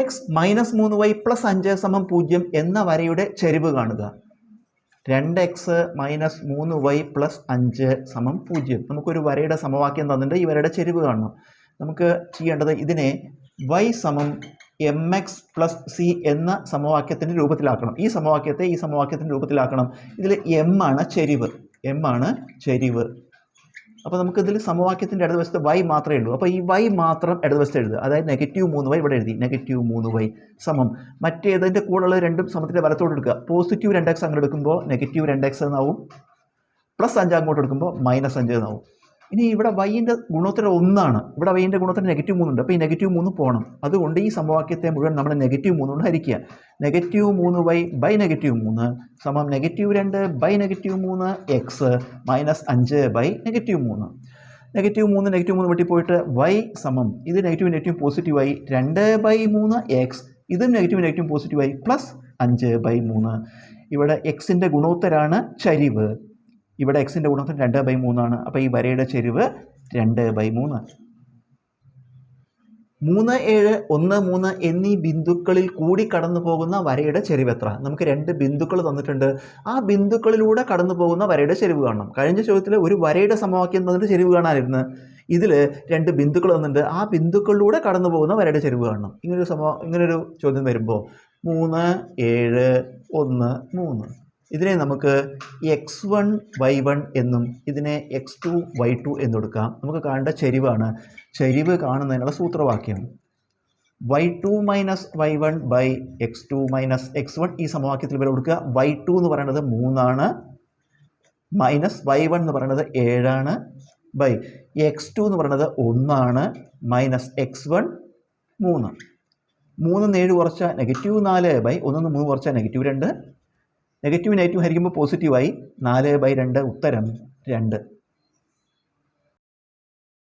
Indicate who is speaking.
Speaker 1: X minus മൂന്ന് y plus അഞ്ച് സമം പൂജ്യം എന്ന വരയുടെ ചെരിവ് കാണുക. രണ്ട് എക്സ് മൈനസ് മൂന്ന് വൈ പ്ലസ് അഞ്ച് സമം പൂജ്യം. നമുക്കൊരു വരയുടെ സമവാക്യം തന്നിട്ട് ഈ വരയുടെ ചെരിവ് കാണണം. നമുക്ക് ചെയ്യേണ്ടത് ഇതിനെ വൈ സമം എം എക്സ് പ്ലസ് സി എന്ന സമവാക്യത്തിന്റെ രൂപത്തിലാക്കണം. ഈ സമവാക്യത്തെ ഈ സമവാക്യത്തിന്റെ രൂപത്തിലാക്കണം. ഇതിൽ എം ആണ് ചെരിവ്. എം ആണ് ചെരിവ്. അപ്പോൾ നമുക്ക് ഇതിൽ സമവാക്യത്തിന്റെ ഇടതുവശത്ത് വൈ മാത്രമേ ഉള്ളൂ. അപ്പോൾ ഈ വൈ മാത്രം ഇടതുവശത്ത് എഴുതുക. അതായത് നെഗറ്റീവ് മൂന്ന് വൈ ഇവിടെ എഴുതി. നെഗറ്റീവ് മൂന്ന് വൈ സമം. മറ്റേതിന്റെ കൂടെയുള്ള രണ്ടും സമത്തിന്റെ വലത്തോട് എടുക്കുക. പോസിറ്റീവ് രണ്ട് എക്സ് അങ്ങോട്ട് എടുക്കുമ്പോൾ നെഗറ്റീവ് രണ്ട് എക്സ് എന്നാവും. പ്ലസ് അഞ്ച് അങ്ങോട്ട് എടുക്കുമ്പോൾ മൈനസ് അഞ്ച് എന്നാവും. ഇനി ഇവിടെ വൈന്റെ ഗുണോത്തരം ഒന്നാണ്. ഇവിടെ വൈന്റെ ഗുണോത്തരം നെഗറ്റീവ് മൂന്നുണ്ട്. അപ്പോൾ ഈ നെഗറ്റീവ് മൂന്ന് പോകണം അതുകൊണ്ട് ഈ സമവാക്യത്തെ മുഴുവൻ നമ്മൾ നെഗറ്റീവ് മൂന്ന് കൊണ്ട് ഹരിക്കുക. നെഗറ്റീവ് മൂന്ന് വൈ ബൈ നെഗറ്റീവ് മൂന്ന് സമം നെഗറ്റീവ് രണ്ട് ബൈ നെഗറ്റീവ് മൂന്ന് എക്സ് മൈനസ് അഞ്ച് ബൈ നെഗറ്റീവ് മൂന്ന്. നെഗറ്റീവ് മൂന്ന് നെഗറ്റീവ് മൂന്ന് വെട്ടിപ്പോയിട്ട് വൈ സമം ഇത് നെഗറ്റീവ് നെഗറ്റീവ് പോസിറ്റീവായി രണ്ട് ബൈ മൂന്ന് എക്സ് ഇതും നെഗറ്റീവ് നെഗറ്റീവ് പോസിറ്റീവായി പ്ലസ് അഞ്ച് ബൈ മൂന്ന്. ഇവിടെ എക്സിന്റെ ഗുണോത്തരാണ് ചരിവ്. ഇവിടെ എക്സിന്റെ ഗുണത്തിന് രണ്ട് ബൈ മൂന്നാണ് അപ്പോൾ ഈ വരയുടെ ചെരിവ് രണ്ട് ബൈ മൂന്ന്. മൂന്ന് ഏഴ് ഒന്ന് മൂന്ന് എന്നീ ബിന്ദുക്കളിൽ കൂടി കടന്നു പോകുന്ന വരയുടെ ചെരിവ് എത്ര? നമുക്ക് രണ്ട് ബിന്ദുക്കൾ തന്നിട്ടുണ്ട്. ആ ബിന്ദുക്കളിലൂടെ കടന്നു പോകുന്ന വരയുടെ ചെരിവ് കാണണം. കഴിഞ്ഞ ചോദ്യത്തിൽ ഒരു വരയുടെ സമവാക്യം തന്നിട്ട് ചെരിവ് കാണാനിരുന്നു. ഇതിൽ രണ്ട് ബിന്ദുക്കൾ തന്നിട്ടുണ്ട്. ആ ബിന്ദുക്കളിലൂടെ കടന്നു പോകുന്ന വരയുടെ ചെരിവ് കാണണം. ഇങ്ങനൊരു സമ ഇങ്ങനൊരു ചോദ്യം വരുമ്പോൾ മൂന്ന് ഏഴ് ഒന്ന് മൂന്ന്. ഇതിനെ നമുക്ക് എക്സ് വൺ വൈ വൺ എന്നും ഇതിനെ എക്സ് ടു വൈ ടു എന്നെടുക്കാം നമുക്ക് കാണേണ്ട ചെരിവാണ്. ചെരിവ് കാണുന്നതിനുള്ള സൂത്രവാക്യം. Y two minus y one by x two minus x one ഈ സമവാക്യത്തിൽ വില കൊടുക്കുക. വൈ ടു എന്ന് പറയുന്നത് മൂന്നാണ്. മൈനസ് വൈ വൺ എന്ന് പറയുന്നത് ഏഴാണ്. ബൈ എക്സ് ടു എന്ന് പറയുന്നത് ഒന്നാണ്. മൈനസ് എക്സ് വൺ മൂന്ന്. മൂന്ന് ഏഴ് കുറച്ച നെഗറ്റീവ് നാല് ബൈ ഒന്ന് മൂന്ന് കുറച്ച നെഗറ്റീവ് രണ്ട്. നെഗറ്റീവ് നെഗറ്റീവ് ഹരിക്കുമ്പോൾ പോസിറ്റീവായി നാല് ബൈ രണ്ട് ഉത്തരം. രണ്ട്.